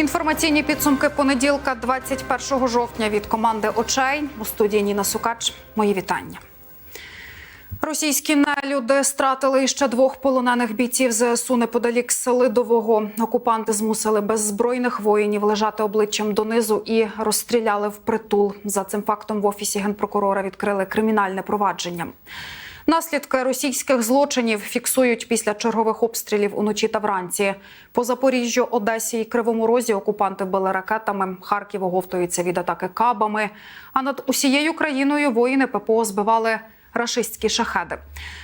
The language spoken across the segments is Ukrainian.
Інформаційні підсумки понеділка, 21 жовтня від команди Очей у студії Ніна Сукач. Мої вітання. Російські нелюди стратили ще двох полонених бійців ЗСУ неподалік Селидового. Окупанти змусили беззбройних воїнів лежати обличчям донизу і розстріляли впритул. За цим фактом в офісі генпрокурора відкрили кримінальне провадження. Наслідки російських злочинів фіксують після чергових обстрілів уночі та вранці. По Запоріжжю, Одесі і Кривому Розі окупанти били ракетами. Харків оговтується від атаки кабами. А над усією країною воїни ППО збивали рашистські шахеди.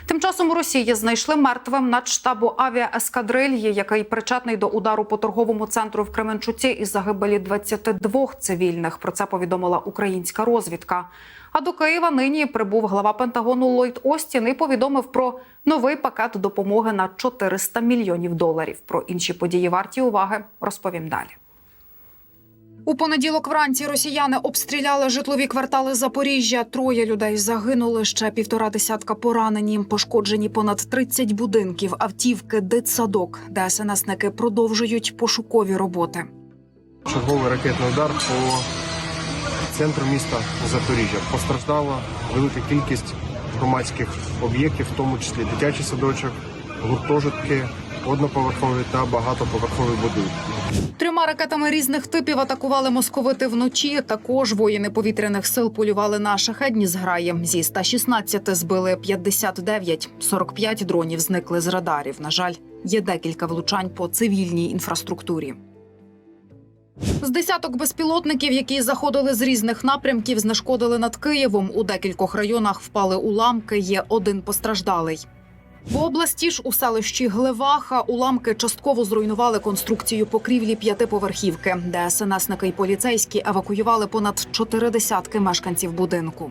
Тим часом у Росії знайшли мертвим надштабу авіаескадрильї, який причетний до удару по торговому центру в Кременчуці із загибелі 22 цивільних. Про це повідомила українська розвідка. А до Києва нині прибув глава Пентагону Ллойд Остін і повідомив про новий пакет допомоги на 400 мільйонів доларів. Про інші події варті уваги розповім далі. У понеділок вранці росіяни обстріляли житлові квартали Запоріжжя. Троє людей загинули. Ще півтора десятка поранені. Пошкоджені понад 30 будинків, автівки, дитсадок. ДСНСники продовжують пошукові роботи. Черговий ракетний удар по центру міста Запоріжжя. Постраждала велика кількість громадських об'єктів, в тому числі дитячий садочок, гуртожитки, одноповерхові та багатоповерхові будинки. Ракетами різних типів атакували московити вночі. Також воїни повітряних сил полювали на шахедні зграї. Зі 116 збили 59, 45 дронів зникли з радарів. На жаль, є декілька влучань по цивільній інфраструктурі. З десяток безпілотників, які заходили з різних напрямків, знешкодили над Києвом. У декількох районах впали уламки. Є один постраждалий. В області ж у селищі Глеваха уламки частково зруйнували конструкцію покрівлі п'ятиповерхівки. ДСНСники й поліцейські евакуювали понад чотири десятки мешканців будинку.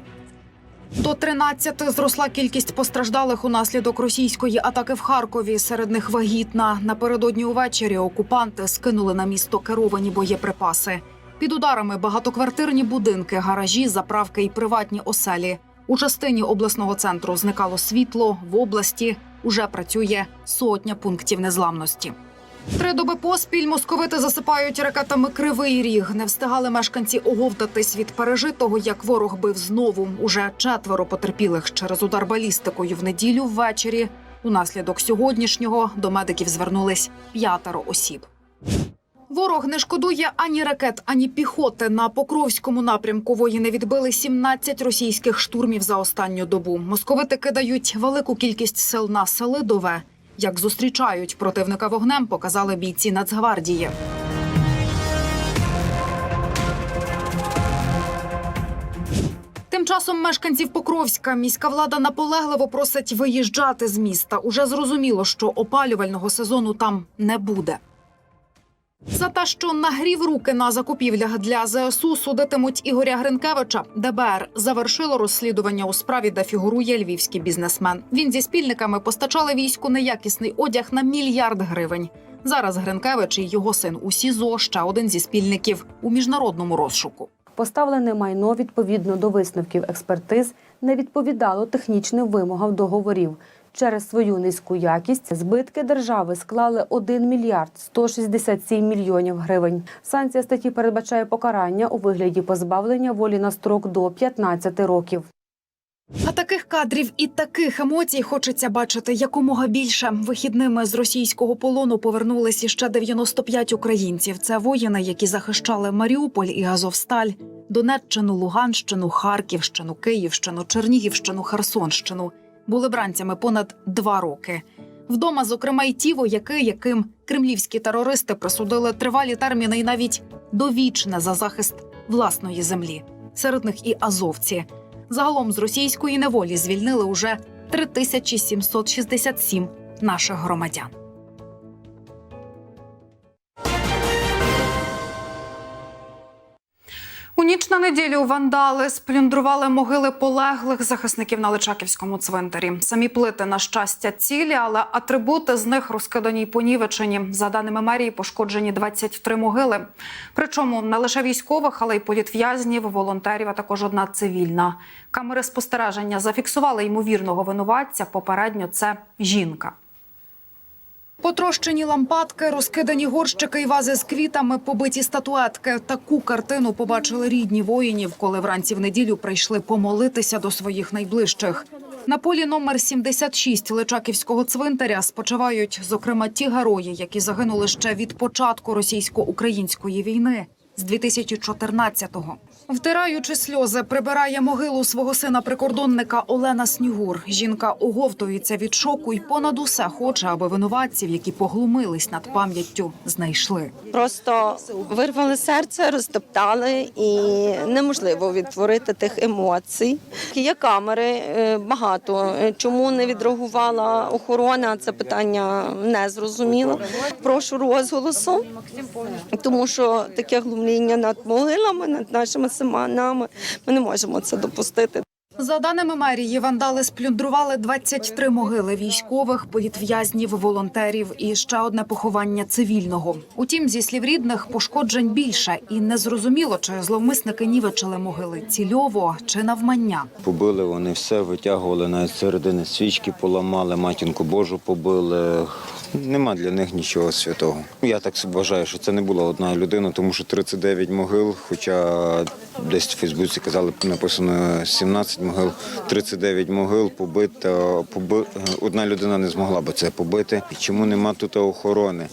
До 13 зросла кількість постраждалих унаслідок російської атаки в Харкові. Серед них вагітна. Напередодні увечері окупанти скинули на місто керовані боєприпаси. Під ударами багатоквартирні будинки, гаражі, заправки і приватні оселі. У частині обласного центру зникало світло. В області уже працює сотня пунктів незламності. Три доби поспіль московити засипають ракетами кривий ріг. Не встигали мешканці оговтатись від пережитого, як ворог бив знову. Уже четверо потерпілих через удар балістикою в неділю ввечері. Унаслідок сьогоднішнього до медиків звернулись п'ятеро осіб. Ворог не шкодує ані ракет, ані піхоти. На Покровському напрямку воїни відбили 17 російських штурмів за останню добу. Московити кидають велику кількість сил на Селидове. Як зустрічають противника вогнем, показали бійці Нацгвардії. Тим часом мешканців Покровська міська влада наполегливо просить виїжджати з міста. Уже зрозуміло, що опалювального сезону там не буде. За те, що нагрів руки на закупівлях для ЗСУ, судитимуть Ігоря Гринкевича. ДБР завершило розслідування у справі, де фігурує львівський бізнесмен. Він зі спільниками постачали війську неякісний одяг на мільярд гривень. Зараз Гринкевич і його син у СІЗО, ще один зі спільників у міжнародному розшуку. Поставлене майно відповідно до висновків експертиз не відповідало технічним вимогам договорів. Через свою низьку якість збитки держави склали 1 мільярд 167 мільйонів гривень. Санкція статті передбачає покарання у вигляді позбавлення волі на строк до 15 років. А таких кадрів і таких емоцій хочеться бачити якомога більше. Вихідними з російського полону повернулися ще 95 українців. Це воїни, які захищали Маріуполь і Азовсталь, Донеччину, Луганщину, Харківщину, Київщину, Чернігівщину, Херсонщину. Були бранцями понад два роки. Вдома, зокрема, й ті вояки, яким кремлівські терористи присудили тривалі терміни і навіть довічне за захист власної землі. Серед них і азовці. Загалом з російської неволі звільнили уже 3767 наших громадян. У ніч на неділю вандали сплюндрували могили полеглих захисників на Личаківському цвинтарі. Самі плити, на щастя, цілі, але атрибути з них розкидані й понівечені. За даними мерії, пошкоджені 23 могили. Причому не лише військових, але й політв'язнів, волонтерів, а також одна цивільна. Камери спостереження зафіксували ймовірного винуватця. Попередньо це жінка. Потрощені лампадки, розкидані горщики і вази з квітами, побиті статуетки. Таку картину побачили рідні воїнів, коли вранці в неділю прийшли помолитися до своїх найближчих. На полі номер 76 Личаківського цвинтаря спочивають, зокрема, ті герої, які загинули ще від початку російсько-української війни з 2014-го. Втираючи сльози, прибирає могилу свого сина прикордонника Олена Снігур. Жінка оговтується від шоку і понад усе хоче, аби винуватців, які поглумились над пам'яттю, знайшли. Просто вирвали серце, розтоптали, і неможливо відтворити тих емоцій. Є камери е, багато. Чому не відреагувала охорона? Це питання не зрозуміло. Прошу розголосу, тому що таке глумління над могилами, над нашими симонами, ми не можемо це допустити. За даними мерії, вандали сплюндрували 23 могили військових, політв'язнів, волонтерів і ще одне поховання цивільного. Утім, зі слів рідних, пошкоджень більше, і незрозуміло, чи зловмисники нівечили могили цільово чи навмання. Побили вони все, витягували навіть середини свічки, поламали, матінку Божу побили. Нема для них нічого святого. Я так вважаю, що це не була одна людина, тому що 39 могил, хоча десь в Фейсбуці казали, написано 17 могил, 39 могил побито. Поби... Одна людина не змогла би це побити. Чому нема тут охорони?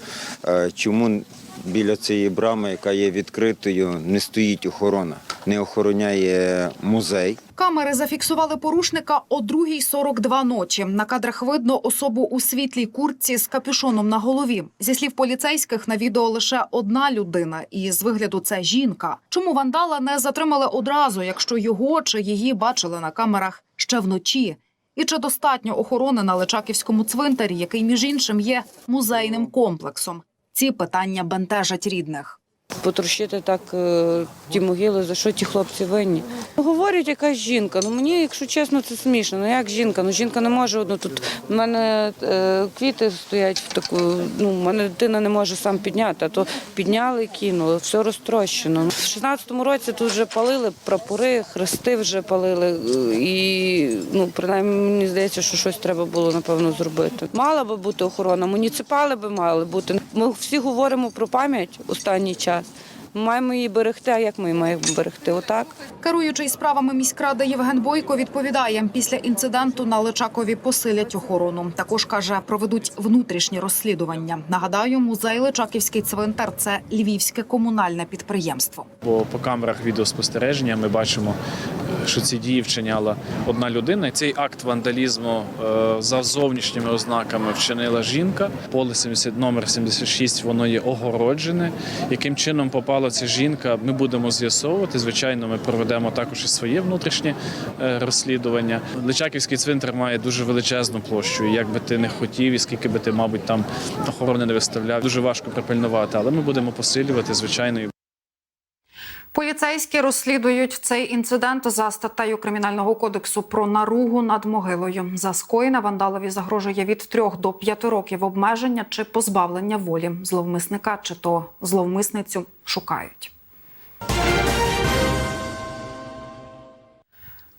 Е, Чому біля цієї брами, яка є відкритою, не стоїть охорона, не охороняє музей? Камери зафіксували порушника о 2.42 ночі. На кадрах видно особу у світлій куртці з капюшоном на голові. Зі слів поліцейських, на відео лише одна людина, і з вигляду це жінка. Чому вандала не затримали одразу, якщо його чи її бачили на камерах ще вночі? І чи достатньо охорони на Личаківському цвинтарі, який між іншим є музейним комплексом? Ці питання бентежать рідних. Потрощити так е, ті могили, за що ті хлопці винні. Говорять, якась жінка. Ну мені, якщо чесно, це смішно. Ну як жінка? Ну жінка не може одну тут. У мене е, квіти стоять в таку. Ну, в мене дитина не може сам підняти, а то підняли, кинули, все розтрощено. В 16-му році тут вже палили прапори, хрести вже палили. І ну, принаймні мені здається, що щось треба було напевно зробити. Мала би бути охорона, муніципали би мали бути. Ми всі говоримо про пам'ять останній час. Ми маємо її берегти. А як ми її маємо берегти? Отак. Керуючий справами міськради Євген Бойко відповідає, після інциденту на Личакові посилять охорону. Також каже, проведуть внутрішні розслідування. Нагадаю, музей Личаківський цвинтар це львівське комунальне підприємство. Бо по камерах відеоспостереження ми бачимо, що ці дії вчиняла одна людина. Цей акт вандалізму е, за зовнішніми ознаками вчинила жінка. Поле 70, номер 76 воно є огороджене. Яким чином попала ця жінка, ми будемо з'ясовувати. Звичайно, ми проведемо також і своє внутрішнє е, розслідування. Личаківський цвинтар має дуже величезну площу. Як би ти не хотів, і скільки би ти, мабуть, там охорони не виставляв, дуже важко припильнувати. Але ми будемо посилювати, звичайно, Поліцейські розслідують цей інцидент за статтею кримінального кодексу про наругу над могилою. За скоєне вандалові загрожує від 3 до 5 років обмеження чи позбавлення волі. Зловмисника чи то зловмисницю шукають.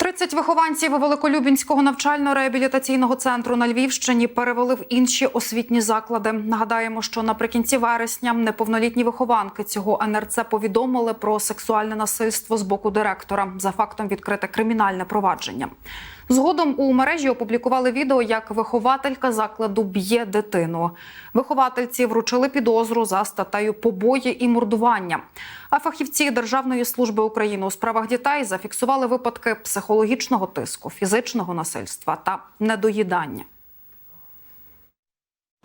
30 вихованців Великолюбінського навчально-реабілітаційного центру на Львівщині перевели в інші освітні заклади. Нагадаємо, що наприкінці вересня неповнолітні вихованки цього НРЦ повідомили про сексуальне насильство з боку директора. За фактом відкрите кримінальне провадження. Згодом у мережі опублікували відео, як вихователька закладу б'є дитину. Виховательці вручили підозру за статтею побої і мордування. А фахівці Державної служби України у справах дітей зафіксували випадки психологічного тиску, фізичного насильства та недоїдання.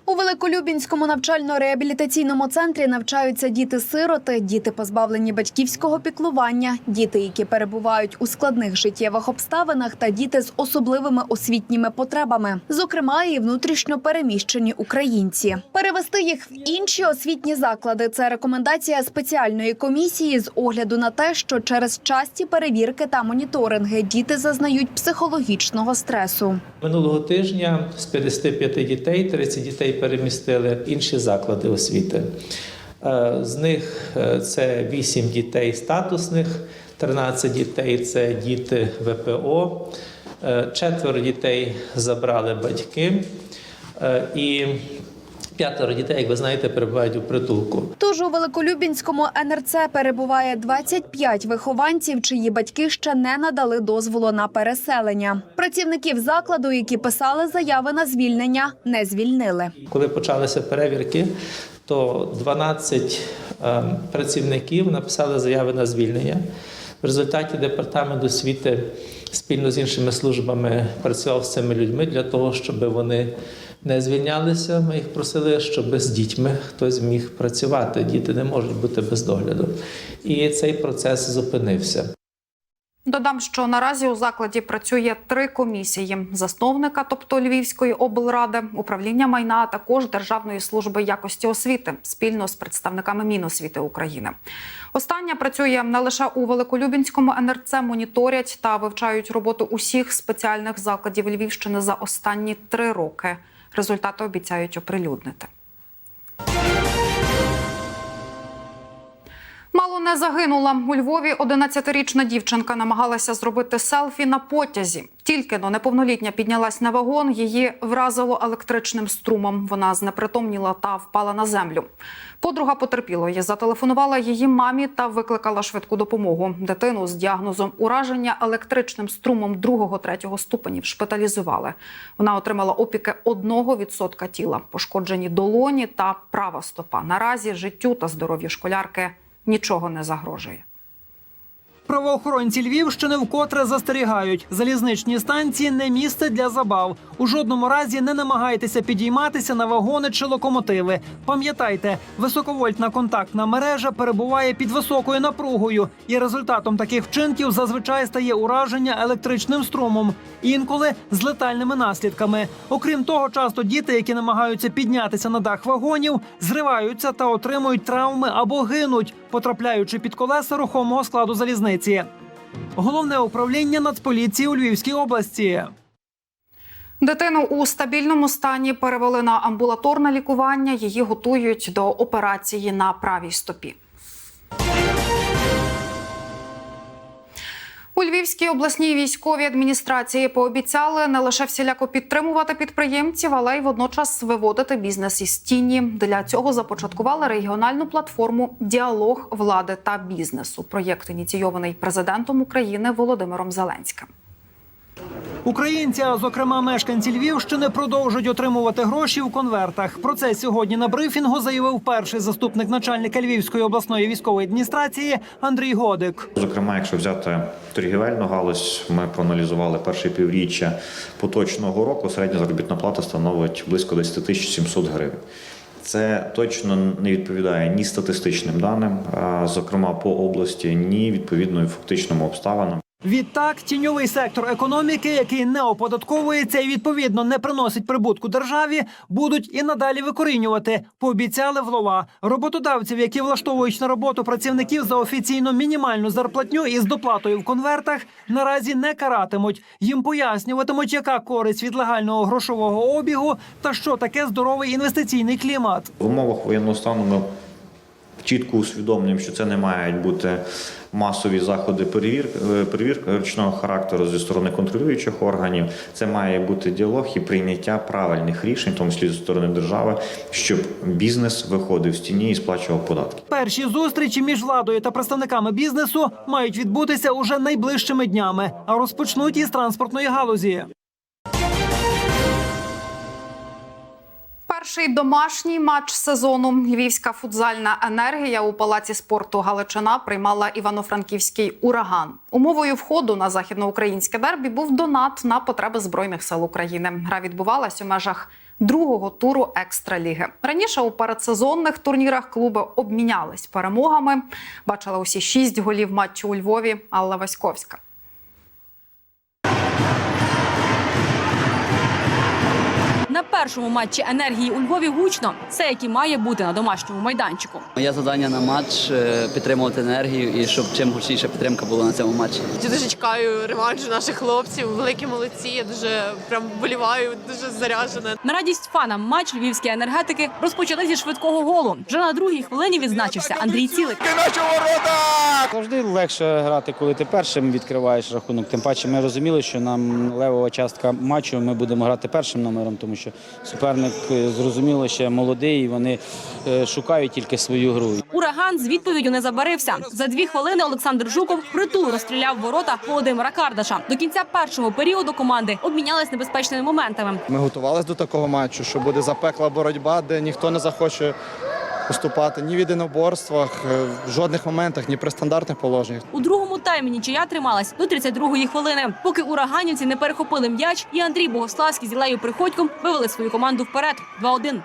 У Великолюбінському навчально-реабілітаційному центрі навчаються діти-сироти, діти позбавлені батьківського піклування, діти, які перебувають у складних життєвих обставинах, та діти з особливими освітніми потребами, зокрема і внутрішньо переміщені українці. Перевести їх в інші освітні заклади це рекомендація спеціальної комісії з огляду на те, що через часті перевірки та моніторинги діти зазнають психологічного стресу. Минулого тижня з 55 дітей 30 дітей перемістили в інші заклади освіти. Е, З них е, це 8 дітей статусних, 13 дітей це діти ВПО, е, четверо дітей забрали батьки. І п'ятеро дітей, як ви знаєте, перебувають у притулку. Тож у Великолюбінському НРЦ перебуває 25 вихованців, чиї батьки ще не надали дозволу на переселення. Працівників закладу, які писали заяви на звільнення, не звільнили. Коли почалися перевірки, то 12 е, працівників написали заяви на звільнення. В результаті департамент освіти спільно з іншими службами працював з цими людьми для того, щоб вони не звільнялися. Ми їх просили, щоб з дітьми хтось міг працювати. Діти не можуть бути без догляду. І цей процес зупинився. Додам, що наразі у закладі працює три комісії: засновника, тобто Львівської облради, управління майна, а також Державної служби якості освіти спільно з представниками Міносвіти України. Остання працює не лише у Великолюбінському НРЦ, моніторять та вивчають роботу усіх спеціальних закладів Львівщини за останні три роки. Результати обіцяють оприлюднити. Мало не загинула у Львові. 11-річна дівчинка намагалася зробити селфі на потязі. Тільки но неповнолітня піднялась на вагон. Її вразило електричним струмом. Вона знепритомніла та впала на землю. Подруга потерпілої зателефонувала її мамі та викликала швидку допомогу. Дитину з діагнозом ураження електричним струмом 2-3 ступенів шпиталізували. Вона отримала опіки 1% тіла, пошкоджені долоні та права стопа. Наразі життю та здоров'ю школярки нічого не загрожує. Правоохоронці Львівщини вкотре застерігають: залізничні станції не місце для забав. У жодному разі не намагайтеся підійматися на вагони чи локомотиви. Пам'ятайте, високовольтна контактна мережа перебуває під високою напругою, і результатом таких вчинків зазвичай стає ураження електричним струмом, інколи з летальними наслідками. Окрім того, часто діти, які намагаються піднятися на дах вагонів, зриваються та отримують травми або гинуть, потрапляючи під колеса рухомого складу залізниці. Головне управління Нацполіції у Львівській області. Дитину у стабільному стані перевели на амбулаторне лікування. Її готують до операції на правій стопі. У Львівській обласній військовій адміністрації пообіцяли не лише всіляко підтримувати підприємців, але й водночас виводити бізнес із тіні. Для цього започаткували регіональну платформу Діалог влади та бізнесу. Проєкт ініційований президентом України Володимиром Зеленським. Українці, а зокрема мешканці Львівщини, продовжують отримувати гроші в конвертах. Про це сьогодні на брифінгу заявив перший заступник начальника Львівської обласної військової адміністрації Андрій Годик. Зокрема, якщо взяти торгівельну галузь, ми проаналізували перше півріччя поточного року. Середня заробітна плата становить близько 10 тисяч 700 гривень. Це точно не відповідає ні статистичним даним, зокрема по області, ні відповідно фактичним обставинам. Відтак, тіньовий сектор економіки, який не оподатковується і відповідно не приносить прибутку державі, будуть і надалі викорінювати. Пообіцяли влова роботодавців, які влаштовують на роботу працівників за офіційно мінімальну зарплатню із доплатою в конвертах, наразі не каратимуть. Їм пояснюватимуть, яка користь від легального грошового обігу та що таке здоровий інвестиційний клімат. В умовах воєнного стану ми чітко усвідомлюємо, що це не мають бути масові заходи перевірки, перевірки ручного характеру зі сторони контролюючих органів. Це має бути діалог і прийняття правильних рішень, тому числі зі сторони держави, щоб бізнес виходив з тіні і сплачував податки. Перші зустрічі між владою та представниками бізнесу мають відбутися уже найближчими днями, а розпочнуть із транспортної галузі. Перший домашній матч сезону Львівська футзальна енергія у палаці спорту Галичина приймала івано-франківський ураган. Умовою входу на західноукраїнське дербі був донат на потреби збройних сил України. Гра відбувалась у межах другого туру екстраліги. Раніше у передсезонних турнірах клуби обмінялись перемогами. Бачила усі шість голів матчу у Львові Алла Васьковська. Першому матчі енергії у Львові гучно. Все, як і має бути на домашньому майданчику. Моє завдання на матч е, підтримувати енергію і щоб чим гучніша підтримка була на цьому матчі. Я дуже чекаю реваншу наших хлопців. Великі молодці. Я дуже прям вболіваю, дуже заряджена. На радість фанам матч львівські енергетики розпочали зі швидкого голу. Вже на другій хвилині відзначився Андрій Цілик. Завжди легше грати, коли ти першим відкриваєш рахунок. Тим паче ми розуміли, що нам левова частка матчу ми будемо грати першим номером, тому що суперник е, зрозуміло ще молодий, і вони е, шукають тільки свою гру. Ураган з відповіддю не забарився. За дві хвилини Олександр Жуков притул розстріляв ворота Володимира Кардаша. До кінця першого періоду команди обмінялись небезпечними моментами. Ми готувалися до такого матчу, що буде запекла боротьба, де ніхто не захоче уступати ні в єдиноборствах, е, в жодних моментах, ні при стандартних положеннях. У другому таймі нічия трималась до 32-ї хвилини, поки ураганівці не перехопили м'яч, і Андрій Богославський з Ілею Приходьком вивели свою команду вперед 2-1.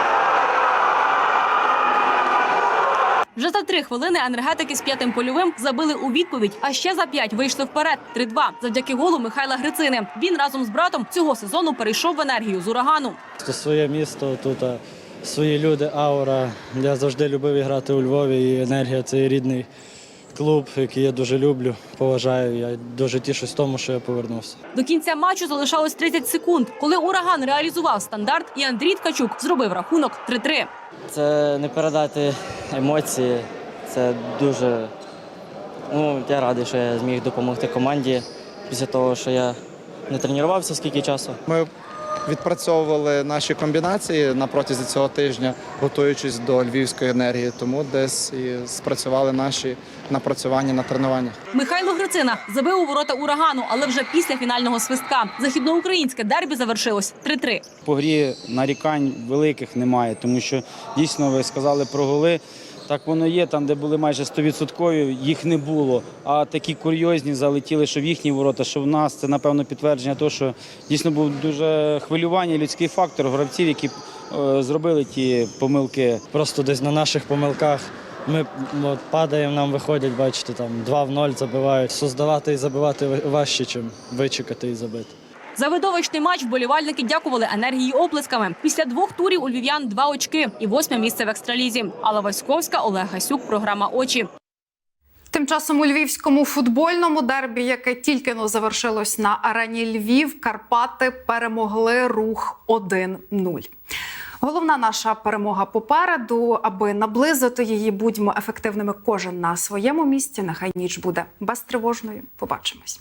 Вже за три хвилини енергетики з п'ятим польовим забили у відповідь, а ще за п'ять вийшли вперед 3-2 завдяки голу Михайла Грицини. Він разом з братом цього сезону перейшов в енергію з урагану. Це своє місто, тут а, свої люди, аура. Я завжди любив грати у Львові, і енергія це рідний клуб, який я дуже люблю, поважаю. Я дуже тішусь тому, що я повернувся. До кінця матчу залишалось 30 секунд, коли ураган реалізував стандарт, і Андрій Ткачук зробив рахунок 3-3. Це не передати емоції. Це дуже. Ну, я радий, що я зміг допомогти команді після того, що я не тренувався скільки часу. Ми відпрацьовували наші комбінації на протязі цього тижня, готуючись до львівської енергії, тому десь і спрацювали наші напрацювання на тренуваннях. Михайло Грицина забив у ворота урагану, але вже після фінального свистка. Західноукраїнське дербі завершилось 3-3. По грі нарікань великих немає, тому що дійсно ви сказали про голи. Так воно є, там, де були майже 100%, їх не було. А такі курйозні залетіли, що в їхні ворота, що в нас. Це, напевно, підтвердження того, що дійсно був дуже хвилювання, людський фактор гравців, які е, зробили ті помилки. Просто десь на наших помилках ми от, падаємо, нам виходять, бачите, там 2 в 0 забивають. Создавати і забивати важче, ніж вичекати і забити. За видовищний матч вболівальники дякували енергії оплесками. Після двох турів у львів'ян два очки і восьме місце в екстралізі. Алла Васьковська, Олег Гасюк, програма Очі. Тим часом у львівському футбольному дербі, яке тільки но завершилось на арені Львів, Карпати перемогли рух 1-0. Головна наша перемога попереду. Аби наблизити її, будьмо ефективними кожен на своєму місці. Нехай ніч буде безтривожною. Побачимось.